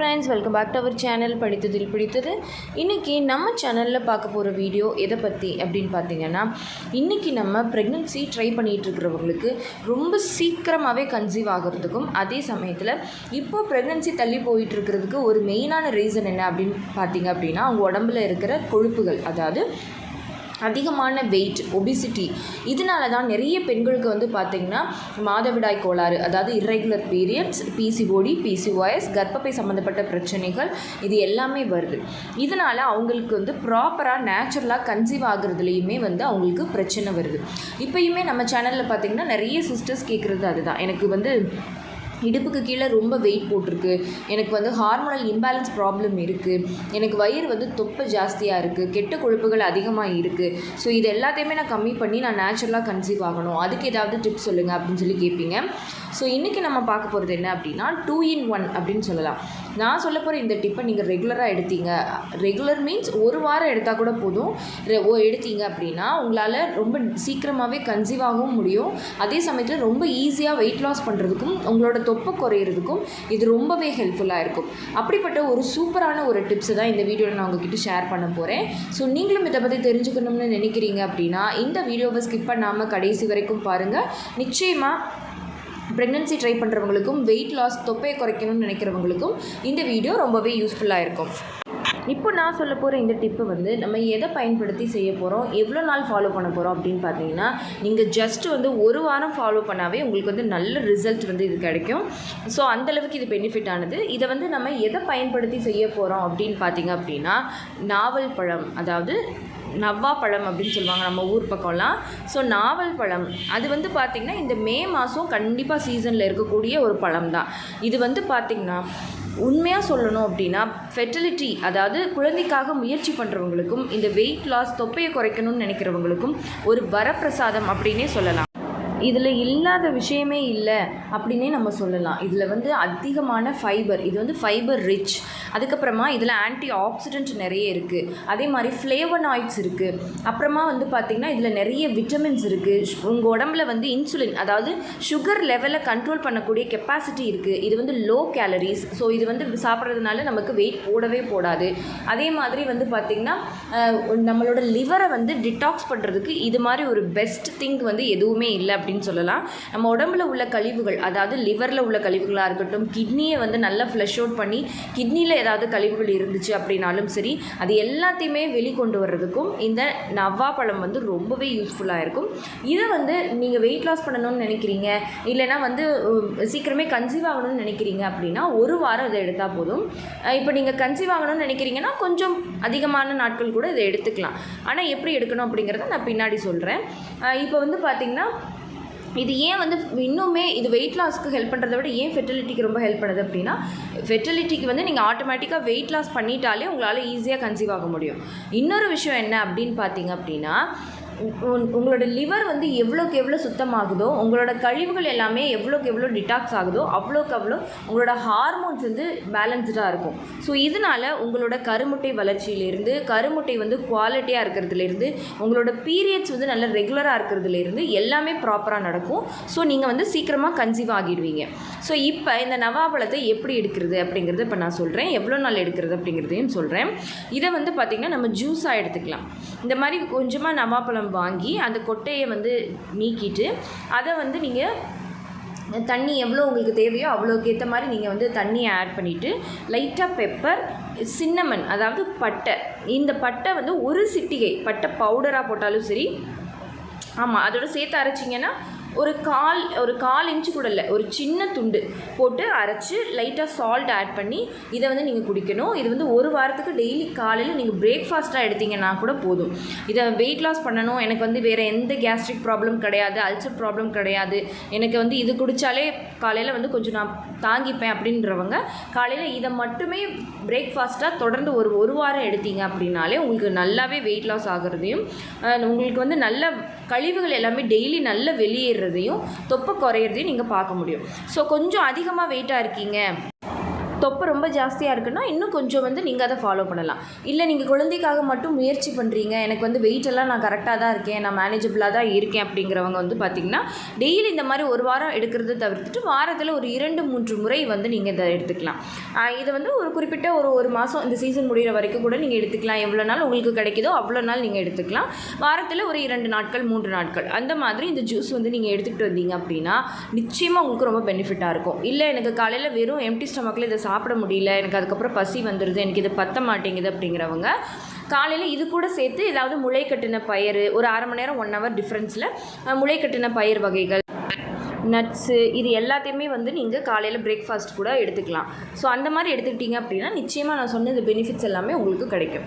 Friends welcome back to our channel படித்ததில் பிடித்தது இன்றைக்கி நம்ம சேனலில் பார்க்க போகிற வீடியோ எதை பற்றி அப்படின்னு பார்த்தீங்கன்னா இன்றைக்கி நம்ம ப்ரெக்னென்சி ட்ரை பண்ணிகிட்டு இருக்கிறவங்களுக்கு ரொம்ப சீக்கிரமாகவே கன்சீவ் ஆகிறதுக்கும் அதே சமயத்தில் இப்போ ப்ரெக்னென்சி தள்ளி போயிட்டுருக்கிறதுக்கு ஒரு மெயினான ரீசன் என்ன அப்படின்னு பார்த்தீங்க அப்படின்னா அவங்க உடம்புல இருக்கிற கொழுப்புகள் அதாவது அதிகமான வெயிட் ஒபிசிட்டி இதனால தான் நிறைய பெண்களுக்கு வந்து பார்த்திங்கன்னா மாதவிடாய் கோளாறு அதாவது இர்ரெகுலர் பீரியட்ஸ் பிசிஓடி பிசிஓஎஸ் கர்ப்பப்பை சம்மந்தப்பட்ட பிரச்சனைகள் இது எல்லாமே வருது. இதனால் அவங்களுக்கு வந்து ப்ராப்பராக நேச்சுரலாக கன்சீவ் ஆகுறதுலேயுமே வந்து அவங்களுக்கு பிரச்சனை வருது. இப்போயுமே நம்ம சேனலில் பார்த்திங்கன்னா நிறைய சிஸ்டர்ஸ் கேட்குறது அதுதான். எனக்கு வந்து இடுப்புக்கு கீழே ரொம்ப வெயிட் போட்டிருக்கு. எனக்கு வந்து ஹார்மோனல் இம்பேலன்ஸ் ப்ராப்ளம் இருக்குது எனக்கு வயிறு வந்து தொப்பை ஜாஸ்தியாக இருக்குது கெட்ட கொழுப்புகள் அதிகமாக இருக்குது ஸோ இது எல்லாத்தையுமே நான் கம்மி பண்ணி நான் நேச்சுரலாக கன்சீவ் ஆகணும். அதுக்கு ஏதாவது டிப்ஸ் சொல்லுங்கள் அப்படின்னு சொல்லி கேட்பீங்க. ஸோ இன்றைக்கி நம்ம பார்க்க போகிறது என்ன அப்படின்னா டூ இன் ஒன் அப்படின்னு சொல்லலாம். நான் சொல்ல போகிற இந்த டிப்பை நீங்கள் ரெகுலராக எடுத்தீங்க. ரெகுலர் மீன்ஸ் ஒரு வாரம் எடுத்தால் கூட போதும். ரெ- ஓ எடுத்தீங்க அப்படின்னா உங்களால் ரொம்ப சீக்கிரமாகவே கன்சீவ் ஆகவும் முடியும். அதே சமயத்தில் ரொம்ப ஈஸியாக வெயிட் லாஸ் பண்ணுறதுக்கும் உங்களோட தொப்பை குறையிறதுக்கும் இது ரொம்பவே ஹெல்ப்ஃபுல்லாக இருக்கும். அப்படிப்பட்ட ஒரு சூப்பரான ஒரு டிப்ஸை தான் இந்த வீடியோவில் நான் உங்ககிட்ட ஷேர் பண்ண போகிறேன் ஸோ நீங்களும் இதை பற்றி தெரிஞ்சுக்கணும்னு நினைக்கிறீங்க அப்படின்னா இந்த வீடியோவை ஸ்கிப் பண்ணாமல் கடைசி வரைக்கும் பாருங்கள் நிச்சயமாக ப்ரெக்னென்சி ட்ரை பண்ணுறவங்களுக்கும் வெயிட் லாஸ் தொப்பையை குறைக்கணும்னு நினைக்கிறவங்களுக்கும் இந்த வீடியோ ரொம்பவே யூஸ்ஃபுல்லாக இருக்கும். இப்போ நான் சொல்ல போகிற இந்த டிப்பு வந்து நம்ம எதை பயன்படுத்தி செய்ய போகிறோம் எவ்வளோ நாள் ஃபாலோ பண்ண போகிறோம் அப்படின்னு பார்த்தீங்கன்னா நீங்கள் ஜஸ்ட் வந்து ஒரு வாரம் ஃபாலோ பண்ணாவே உங்களுக்கு வந்து நல்ல ரிசல்ட் வந்து இது கிடைக்கும். ஸோ அந்தளவுக்கு இது பெனிஃபிட் ஆனது. இதை வந்து நம்ம எதை பயன்படுத்தி செய்ய போகிறோம் அப்படின்னு பார்த்தீங்க அப்படின்னா நாவல் பழம் அதாவது நவ்வா பழம் அப்படின்னு சொல்லுவாங்க நம்ம ஊர் பக்கம்லாம். ஸோ நாவல் பழம் அது வந்து பார்த்திங்கன்னா இந்த மே மாதம் கண்டிப்பாக சீசனில் இருக்கக்கூடிய ஒரு பழம் தான் இது வந்து பார்த்திங்கன்னா உண்மையாக சொல்லணும் அப்படின்னா ஃபெர்டிலிட்டி அதாவது குழந்தைக்காக முயற்சி பண்ணுறவங்களுக்கும் இந்த வெயிட் லாஸ் தொப்பையை குறைக்கணும்னு நினைக்கிறவங்களுக்கும் ஒரு வரப்பிரசாதம் அப்படின்னே சொல்லலாம். இதில் இல்லாத விஷயமே இல்லை அப்படின்னே நம்ம சொல்லலாம். இதில் வந்து அதிகமான ஃபைபர் இது வந்து ஃபைபர் ரிச் அதுக்கப்புறமா இதில் ஆன்டி ஆக்சிடென்ட் நிறைய இருக்குது அதே மாதிரி ஃப்ளேவனாய்ட்ஸ் இருக்குது அப்புறமா வந்து பார்த்திங்கன்னா இதில் நிறைய விட்டமின்ஸ் இருக்குது உங்கள் உடம்புல வந்து இன்சுலின் அதாவது சுகர் லெவலை கண்ட்ரோல் பண்ணக்கூடிய கெப்பாசிட்டி இருக்குது இது வந்து லோ கேலரிஸ் ஸோ இது வந்து சாப்பிட்றதுனால நமக்கு வெயிட் போடவே போடாது. அதே மாதிரி வந்து பார்த்திங்கன்னா நம்மளோட லிவரை வந்து டிடாக்ஸ் பண்ணுறதுக்கு இது மாதிரி ஒரு பெஸ்ட் திங் வந்து எதுவுமே இல்லை அப்படின்னு சொல்லலாம். நம்ம உடம்புல உள்ள கழிவுகள் அதாவது லிவரில் உள்ள கழிவுகளாக இருக்கட்டும் கிட்னியை வந்து நல்லா ஃப்ளஷ் அவுட் பண்ணி கிட்னியில் ஏதாவது கழிவுகள் இருந்துச்சு அப்படின்னாலும் சரி அது எல்லாத்தையுமே வெளிக்கொண்டு வர்றதுக்கும் இந்த நவ்வா பழம் வந்து ரொம்பவே யூஸ்ஃபுல்லாக இருக்கும். இதை வந்து நீங்கள் வெயிட் லாஸ் பண்ணணும்னு நினைக்கிறீங்க இல்லைனா வந்து சீக்கிரமே கன்சீவ் ஆகணும்னு நினைக்கிறீங்க அப்படின்னா ஒரு வாரம் இதை எடுத்தால் போதும். இப்போ நீங்கள் கன்சீவ் ஆகணும்னு நினைக்கிறீங்கன்னா கொஞ்சம் அதிகமான நாட்கள் கூட இதை எடுத்துக்கலாம். ஆனால் எப்படி எடுக்கணும் அப்படிங்கிறத நான் பின்னாடி சொல்கிறேன் இப்போ வந்து பார்த்திங்கன்னா இது ஏன் வந்து இன்னுமே இது வெயிட் லாஸ்க்கு ஹெல்ப் பண்ணுறத விட ஏன் ஃபெர்டிலிட்டிக்கு ரொம்ப ஹெல்ப் பண்ணுது அப்படின்னா ஃபெர்டிலிட்டிக்கு வந்து நீங்கள் ஆட்டோமேட்டிக்காக வெயிட் லாஸ் பண்ணிட்டாலே உங்களால் ஈஸியாக கன்சீவ் ஆக முடியும். இன்னொரு விஷயம் என்ன அப்படின்னு பார்த்தீங்க அப்படின்னா உங்களோட லிவர் வந்து எவ்வளோக்கு எவ்வளோ சுத்தமாகுதோ உங்களோட கழிவுகள் எல்லாமே எவ்வளோக்கு எவ்வளோ டிடாக்ஸ் ஆகுதோ அவ்வளோக்கு அவ்வளோ உங்களோட ஹார்மோன்ஸ் வந்து பேலன்ஸ்டாக இருக்கும். ஸோ இதனால் உங்களோட கருமுட்டை வளர்ச்சியிலேருந்து கருமுட்டை வந்து குவாலிட்டியாக இருக்கிறதுலேருந்து உங்களோட பீரியட்ஸ் வந்து நல்ல ரெகுலராக இருக்கிறதுலேருந்து எல்லாமே ப்ராப்பராக நடக்கும். ஸோ நீங்கள் வந்து சீக்கிரமாக கன்சீவ் ஆகிடுவீங்க. ஸோ இப்போ இந்த நவாப்பழத்தை எப்படி எடுக்கிறது அப்படிங்கிறத இப்போ நான் சொல்கிறேன் எவ்வளோ நாள் எடுக்கிறது அப்படிங்கிறதையும் சொல்கிறேன் இதை வந்து பார்த்திங்கன்னா நம்ம ஜூஸாக எடுத்துக்கலாம். இந்த மாதிரி கொஞ்சமாக நவாப்பழம் வாங்கி அந்த கொட்டையை வந்து நீக்கிட்டு அதை வந்து நீங்கள் தண்ணி எவ்வளோ உங்களுக்கு தேவையோ அவ்வளோக்கு ஏற்ற மாதிரி நீங்கள் வந்து தண்ணியை ஆட் பண்ணிவிட்டு லைட்டாக பெப்பர் சின்னமன் அதாவது பட்டை. இந்த பட்டை வந்து ஒரு சிட்டிகை பட்டை பவுடராக போட்டாலும் சரி. ஆமாம் அதோட சேர்த்து அரைச்சிங்கன்னா ஒரு கால் ஒரு கால் இன்ச்சு கூட இல்லை ஒரு சின்ன துண்டு போட்டு அரைச்சி லைட்டாக சால்ட் ஆட் பண்ணி இதை வந்து நீங்கள் குடிக்கணும். இது வந்து ஒரு வாரத்துக்கு டெய்லி காலையில் நீங்கள் பிரேக்ஃபாஸ்ட்டாக எடுத்தீங்கன்னா கூட போதும். இதை வெயிட் லாஸ் பண்ணணும். எனக்கு வந்து வேறு எந்த கேஸ்ட்ரிக் ப்ராப்ளம் கிடையாது அல்சர் ப்ராப்ளம் கிடையாது. எனக்கு வந்து இது குடித்தாலே காலையில் வந்து கொஞ்சம் நான் தாங்கிப்பேன் அப்படின்றவங்க காலையில் இதை மட்டுமே பிரேக்ஃபாஸ்ட்டாக தொடர்ந்து ஒரு ஒரு வாரம் எடுத்தீங்க அப்படின்னாலே உங்களுக்கு நல்லாவே வெயிட் லாஸ் ஆகிறதையும் உங்களுக்கு வந்து நல்ல கழிவுகள் எல்லாமே டெய்லி நல்ல வெளியேறதையும் தொப்பை குறையிறதையும் நீங்கள் பார்க்க முடியும். ஸோ கொஞ்சம் அதிகமாக வெயிட்டாக இருக்கீங்க. தொப்பை ரொம்ப ஜாஸ்தியாக இருக்குன்னா இன்னும் கொஞ்சம் வந்து நீங்கள் அதை ஃபாலோ பண்ணலாம். இல்லை நீங்கள் குழந்தைக்காக மட்டும் முயற்சி பண்ணுறீங்க எனக்கு வந்து வெயிட்டெல்லாம் எல்லாம் நான் கரெக்டாக தான் இருக்கேன் நான் மேனேஜபிளாக தான் இருக்கேன் அப்படிங்கிறவங்க வந்து பார்த்திங்கன்னா டெய்லி இந்த மாதிரி ஒரு வாரம் எடுக்கிறத தவிர்த்துட்டு வாரத்தில் ஒரு இரண்டு மூன்று முறை வந்து நீங்கள் இதை எடுத்துக்கலாம். இதை இது வந்து ஒரு குறிப்பிட்ட ஒரு ஒரு மாதம் இந்த சீசன் முடிகிற வரைக்கும் கூட நீங்கள் எடுத்துக்கலாம். எவ்வளோ நாள் உங்களுக்கு கிடைக்குதோ அவ்வளோ நாள் நீங்கள் எடுத்துக்கலாம். வாரத்தில் ஒரு இரண்டு நாட்கள் மூன்று நாட்கள் அந்த மாதிரி இந்த ஜூஸ் வந்து நீங்கள் எடுத்துக்கிட்டு வந்தீங்க அப்படின்னா நிச்சயமாக உங்களுக்கு ரொம்ப பெனிஃபிட்டாக இருக்கும். இல்லை எனக்கு காலையில் வெறும் எம்டி ஸ்டமக்கில் இதை சாப்பிட முடியல எனக்கு அதுக்கப்புறம் பசி வந்துடுது எனக்கு இது பத்த மாட்டேங்குது அப்படிங்கிறவங்க காலையில் இது கூட சேர்த்து ஏதாவது முளை கட்டின பயிறு ஒரு அரை மணி நேரம் ஒன் ஹவர் டிஃப்ரென்ஸில் முளை கட்டின பயிர் வகைகள் நட்ஸு இது எல்லாத்தையுமே வந்து நீங்கள் காலையில் பிரேக்ஃபாஸ்ட் கூட எடுத்துக்கலாம். ஸோ அந்த மாதிரி எடுத்துக்கிட்டிங்க அப்படின்னா நிச்சயமாக நான் சொன்ன இந்த பெனிஃபிட்ஸ் எல்லாமே உங்களுக்கு கிடைக்கும்.